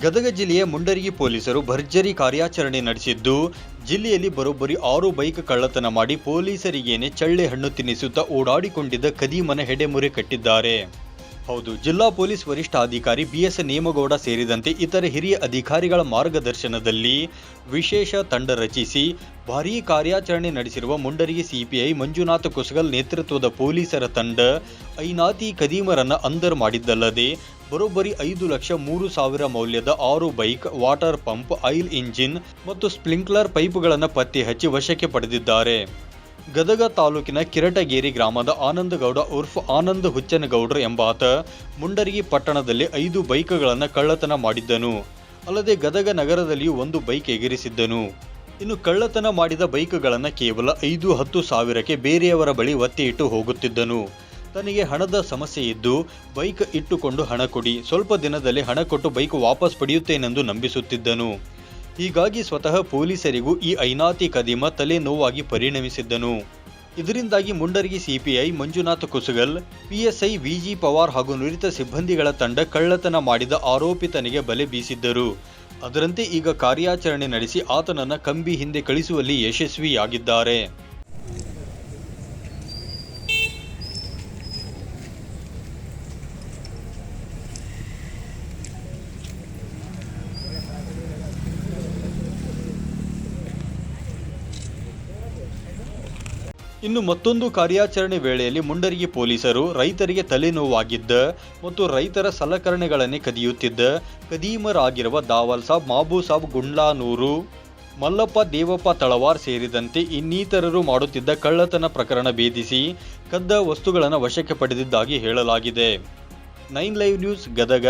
ಗದಗ ಜಿಲ್ಲೆಯ ಮುಂಡರಗಿ ಪೊಲೀಸರು ಭರ್ಜರಿ ಕಾರ್ಯಾಚರಣೆ ನಡೆಸಿದ್ದು, ಜಿಲ್ಲೆಯಲ್ಲಿ ಬರೋಬ್ಬರಿ ಆರು ಬೈಕ್ ಕಳ್ಳತನ ಮಾಡಿ ಪೊಲೀಸರಿಗೇನೆ ಚಳ್ಳೆ ಹಣ್ಣು ತಿನ್ನಿಸುತ್ತಾ ಓಡಾಡಿಕೊಂಡಿದ್ದ ಕದೀಮನ ಹೆಡೆಮುರೆ ಕಟ್ಟಿದ್ದಾರೆ. ಹೌದು, ಜಿಲ್ಲಾ ಪೊಲೀಸ್ ವರಿಷ್ಠಾಧಿಕಾರಿ ಬಿಎಸ್ ನೇಮಗೌಡ ಸೇರಿದಂತೆ ಇತರ ಹಿರಿಯ ಅಧಿಕಾರಿಗಳ ಮಾರ್ಗದರ್ಶನದಲ್ಲಿ ವಿಶೇಷ ತಂಡ ರಚಿಸಿ ಭಾರೀ ಕಾರ್ಯಾಚರಣೆ ನಡೆಸಿರುವ ಮುಂಡರಿಗೆ ಸಿಪಿಐ ಮಂಜುನಾಥ ಕುಸಗಲ್ ನೇತೃತ್ವದ ಪೊಲೀಸರ ತಂಡ ಐನಾತಿ ಕದೀಮರನ್ನು ಅಂದರ್ ಮಾಡಿದ್ದಲ್ಲದೆ ಬರೋಬ್ಬರಿ ಐದು ಲಕ್ಷ ಮೂರು ಸಾವಿರ ಮೌಲ್ಯದ ಆರು bike, water pump, oil engine ಮತ್ತು ಸ್ಪ್ರಿಂಕ್ಲರ್ ಪೈಪ್ಗಳನ್ನು ಪತ್ತೆ ಹಚ್ಚಿ ವಶಕ್ಕೆ ಪಡೆದಿದ್ದಾರೆ. ಗದಗ ತಾಲೂಕಿನ ಕಿರಟಗೇರಿ ಗ್ರಾಮದ ಆನಂದಗೌಡ ಉರ್ಫ್ ಆನಂದ ಹುಚ್ಚನಗೌಡ್ರ ಎಂಬಾತ ಮುಂಡರಗಿ ಪಟ್ಟಣದಲ್ಲಿ ಐದು ಬೈಕ್ಗಳನ್ನು ಕಳ್ಳತನ ಮಾಡಿದ್ದನು. ಅಲ್ಲದೆ ಗದಗ ನಗರದಲ್ಲಿಯೂ ಒಂದು ಬೈಕ್ ಎಗರಿಸಿದ್ದನು. ಇನ್ನು ಕಳ್ಳತನ ಮಾಡಿದ ಬೈಕ್ಗಳನ್ನು ಕೇವಲ ಐದು ಹತ್ತು ಸಾವಿರಕ್ಕೆ ಬೇರೆಯವರ ಬಳಿ ಒತ್ತಿ ಇಟ್ಟು ಹೋಗುತ್ತಿದ್ದನು. ತನಗೆ ಹಣದ ಸಮಸ್ಯೆ ಇದ್ದು ಬೈಕ್ ಇಟ್ಟುಕೊಂಡು ಹಣ ಕೊಡಿ, ಸ್ವಲ್ಪ ದಿನದಲ್ಲಿ ಹಣ ಕೊಟ್ಟು ಬೈಕ್ ವಾಪಸ್ ಪಡೆಯುತ್ತೇನೆಂದು ನಂಬಿಸುತ್ತಿದ್ದನು. ಹೀಗಾಗಿ ಸ್ವತಃ ಪೊಲೀಸರಿಗೂ ಈ ಐನಾತಿ ಕದೀಮ ತಲೆನೋವಾಗಿ ಪರಿಣಮಿಸಿದ್ದನು. ಇದರಿಂದಾಗಿ ಮುಂಡರಗಿ ಸಿಪಿಐ ಮಂಜುನಾಥ್ ಕುಸುಗಲ್, ಪಿಎಸ್ಐ ವಿಜಿ ಪವಾರ್ ಹಾಗೂ ನುರಿತ ಸಿಬ್ಬಂದಿಗಳ ತಂಡ ಕಳ್ಳತನ ಮಾಡಿದ ಆರೋಪಿತನಿಗೆ ಬಲೆ ಬೀಸಿದ್ದರು. ಅದರಂತೆ ಈಗ ಕಾರ್ಯಾಚರಣೆ ನಡೆಸಿ ಆತನನ್ನ ಕಂಬಿ ಹಿಂದೆ ಕಳಿಸುವಲ್ಲಿ ಯಶಸ್ವಿಯಾಗಿದ್ದಾರೆ. ಇನ್ನು ಮತ್ತೊಂದು ಕಾರ್ಯಾಚರಣೆ ವೇಳೆಯಲ್ಲಿ ಮುಂಡರಗಿ ಪೊಲೀಸರು ರೈತರಿಗೆ ತಲೆನೋವಾಗಿದ್ದ ಮತ್ತು ರೈತರ ಸಲಕರಣೆಗಳನ್ನೇ ಕದಿಯುತ್ತಿದ್ದ ಕದೀಮರಾಗಿರುವ ದಾವಲ್ ಸಾಬ್, ಮಾಬೂ ಸಾಬ್, ಗುಂಡ್ಲಾನೂರು, ಮಲ್ಲಪ್ಪ ದೇವಪ್ಪ ತಳವಾರ್ ಸೇರಿದಂತೆ ಇನ್ನಿತರರು ಮಾಡುತ್ತಿದ್ದ ಕಳ್ಳತನ ಪ್ರಕರಣ ಭೇದಿಸಿ ಕದ್ದ ವಸ್ತುಗಳನ್ನು ವಶಕ್ಕೆ ಪಡೆದಿದ್ದಾಗಿ ಹೇಳಲಾಗಿದೆ. Nine live news Gadag.